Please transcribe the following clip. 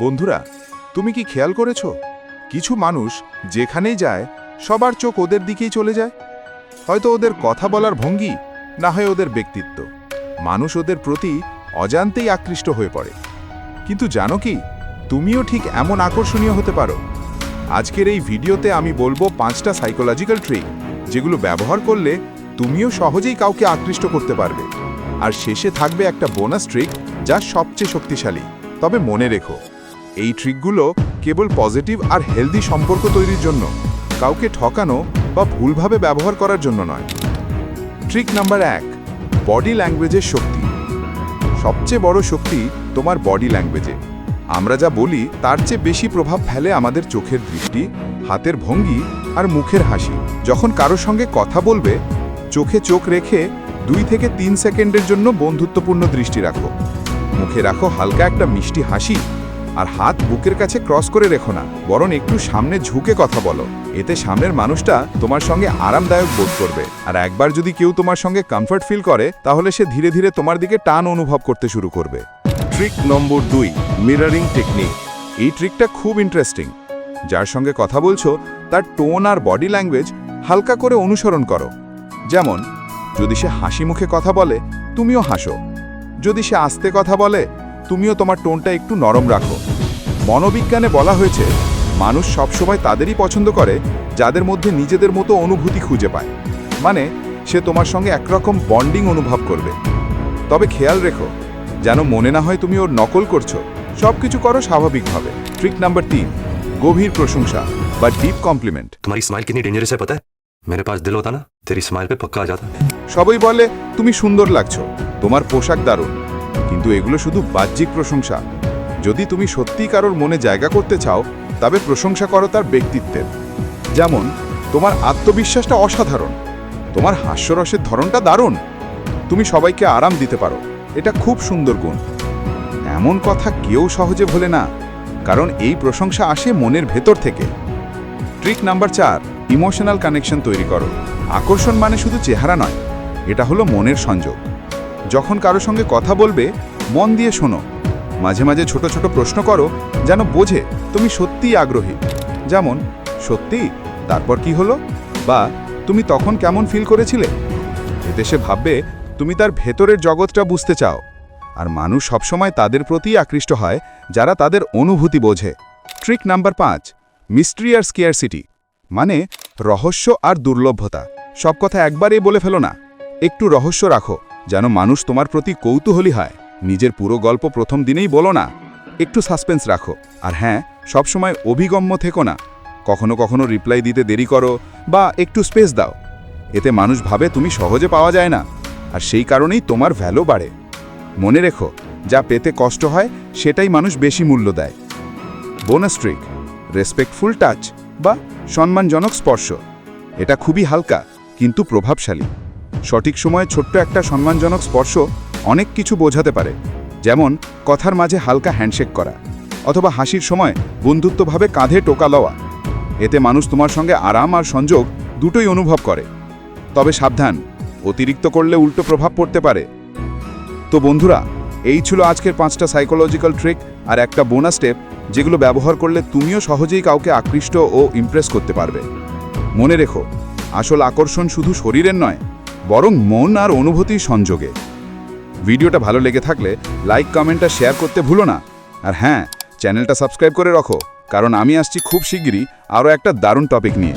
বন্ধুরা, তুমি কি খেয়াল করেছ? কিছু মানুষ যেখানেই যায়, সবার চোখ ওদের দিকেই চলে যায়। হয়তো ওদের কথা বলার ভঙ্গি, না হয় ওদের ব্যক্তিত্ব। মানুষ ওদের প্রতি অজান্তেই আকৃষ্ট হয়ে পড়ে। কিন্তু জানো কি, তুমিও ঠিক এমন আকর্ষণীয় হতে পারো। আজকের এই ভিডিওতে আমি বলব পাঁচটা সাইকোলজিক্যাল ট্রিক যেগুলো ব্যবহার করলে তুমিও সহজেই কাউকে আকৃষ্ট করতে পারবে। আর শেষে থাকবে একটা বোনাস ট্রিক যা সবচেয়ে শক্তিশালী। তবে মনে রেখো এই ট্রিকগুলো কেবল পজিটিভ আর হেলদি সম্পর্ক তৈরির জন্য, কাউকে ঠকানো বা ভুলভাবে ব্যবহার করার জন্য নয়। ট্রিক নাম্বার এক বডি ল্যাঙ্গুয়েজের শক্তি। সবচেয়ে বড় শক্তি তোমার বডি ল্যাঙ্গুয়েজে আমরা যা বলি তার চেয়ে বেশি প্রভাব ফেলে আমাদের চোখের দৃষ্টি, হাতের ভঙ্গি আর মুখের হাসি। যখন কারোর সঙ্গে কথা বলবে, চোখে চোখ রেখে দুই থেকে তিন সেকেন্ডের জন্য বন্ধুত্বপূর্ণ দৃষ্টি রাখো। মুখে রাখো হালকা একটা মিষ্টি হাসি আর হাত বুকের কাছে ক্রস করে রেখো না, বরং একটু সামনে ঝুঁকে কথা বলো। এতে সামনের মানুষটা তোমার সঙ্গে আরামদায়ক বোধ করবে। আর একবার যদি কেউ তোমার সঙ্গে কমফর্ট ফিল করে, তাহলে সে ধীরে ধীরে তোমার দিকে টান অনুভব করতে শুরু করবে। ট্রিক নম্বর দুই মিররিং টেকনিক এই ট্রিকটা খুব ইন্টারেস্টিং যার সঙ্গে কথা বলছো, তার টোন আর বডি ল্যাঙ্গুয়েজ হালকা করে অনুসরণ করো। যেমন, যদি সে হাসি মুখে কথা বলে, তুমিও হাসো। যদি সে আস্তে কথা বলে, তুমিও তোমার টোনটা একটু নরম রাখো। মনোবিজ্ঞানে বলা হয়েছে মানুষ সবসময় তাদেরই পছন্দ করে যাদের মধ্যে নিজেদের মতো অনুভূতি খুঁজে পায়। মানে সে তোমার সঙ্গে একরকম বন্ডিং অনুভব করবে। তবে খেয়াল রেখো যেন মনে না হয় তুমি ওর নকল করছ। সব কিছু করো স্বাভাবিকভাবে। ট্রিক নাম্বার তিন গভীর প্রশংসা বা ডিপ কমপ্লিমেন্ট তোমার স্মাইল মেরে স্মাইল বলে তুমি সুন্দর লাগছো তোমার পোশাক দারুণ। কিন্তু এগুলো শুধু বাহ্যিক প্রশংসা। যদি তুমি সত্যিই কারোর মনে জায়গা করতে চাও, তবে প্রশংসা করো তার ব্যক্তিত্বের। যেমন, তোমার আত্মবিশ্বাসটা অসাধারণ। তোমার হাস্যরসের ধরনটা দারুণ। তুমি সবাইকে আরাম দিতে পারো। এটা খুব সুন্দর গুণ। এমন কথা কেউ সহজে ভোলে না, কারণ এই প্রশংসা আসে মনের ভেতর থেকে। ট্রিক নাম্বার চার, ইমোশনাল কানেকশন তৈরি করো। আকর্ষণ মানে শুধু চেহারা নয়, এটা হলো মনের সংযোগ। যখন কারও সঙ্গে কথা বলবে, মন দিয়ে শোনো। মাঝে মাঝে ছোট ছোট প্রশ্ন করো যেন বোঝে তুমি সত্যিই আগ্রহী। যেমন, সত্যি? তারপর কি হলো? বা, তুমি তখন কেমন ফিল করেছিলে? এতে সে ভাববে, তুমি তার ভেতরের জগৎটা বুঝতে চাও। আর মানুষ সবসময় তাদের প্রতিই আকৃষ্ট হয় যারা তাদের অনুভূতি বোঝে। ট্রিক নাম্বার পাঁচ, মিস্ট্রি আর স্কেয়ারসিটি মানে রহস্য আর দুর্লভ্যতা। সব কথা একবারেই বলে ফেলো না। একটু রহস্য রাখো, যেন মানুষ তোমার প্রতি কৌতূহলী হয়। নিজের পুরো গল্প প্রথম দিনেই বলো না। একটু সাসপেন্স রাখো। আর হ্যাঁ সবসময় অভিগম্য থেকো না। কখনো কখনো রিপ্লাই দিতে দেরি করো বা একটু স্পেস দাও। এতে মানুষ ভাবে তুমি সহজে পাওয়া যায় না। আর সেই কারণেই তোমার ভ্যালু বাড়ে। মনে রেখো, যা পেতে কষ্ট হয়, সেটাই মানুষ বেশি মূল্য দেয়। বোনাস ট্রিক রেসপেক্টফুল টাচ বা সম্মানজনক স্পর্শ। এটা খুবই হালকা, কিন্তু প্রভাবশালী। সঠিক সময়ে ছোট্ট একটা সম্মানজনক স্পর্শ অনেক কিছু বোঝাতে পারে, যেমন কথার মাঝে হালকা হ্যান্ডশেক করা অথবা হাসির সময় বন্ধুত্বভাবে কাঁধে টোকা লওয়া। এতে মানুষ তোমার সঙ্গে আরাম আর সংযোগ দুটোই অনুভব করে। তবে সাবধান, অতিরিক্ত করলে উল্টো প্রভাব পড়তে পারে। তো বন্ধুরা, এই ছিল আজকের পাঁচটা সাইকোলজিক্যাল ট্রিক আর একটা বোনাস স্টেপ যেগুলো ব্যবহার করলে তুমিও সহজেই কাউকে আকৃষ্ট ও ইমপ্রেস করতে পারবে। মনে রেখো, আসল আকর্ষণ শুধু শরীরের নয়, বরং মন আর অনুভূতির সংযোগে। ভিডিওটা ভালো লেগে থাকলে লাইক কমেন্ট আর শেয়ার করতে ভুলো না। আর হ্যাঁ চ্যানেলটা সাবস্ক্রাইব করে রাখো, কারণ আমি আসছি খুব শিগগিরই আরও একটা দারুণ টপিক নিয়ে।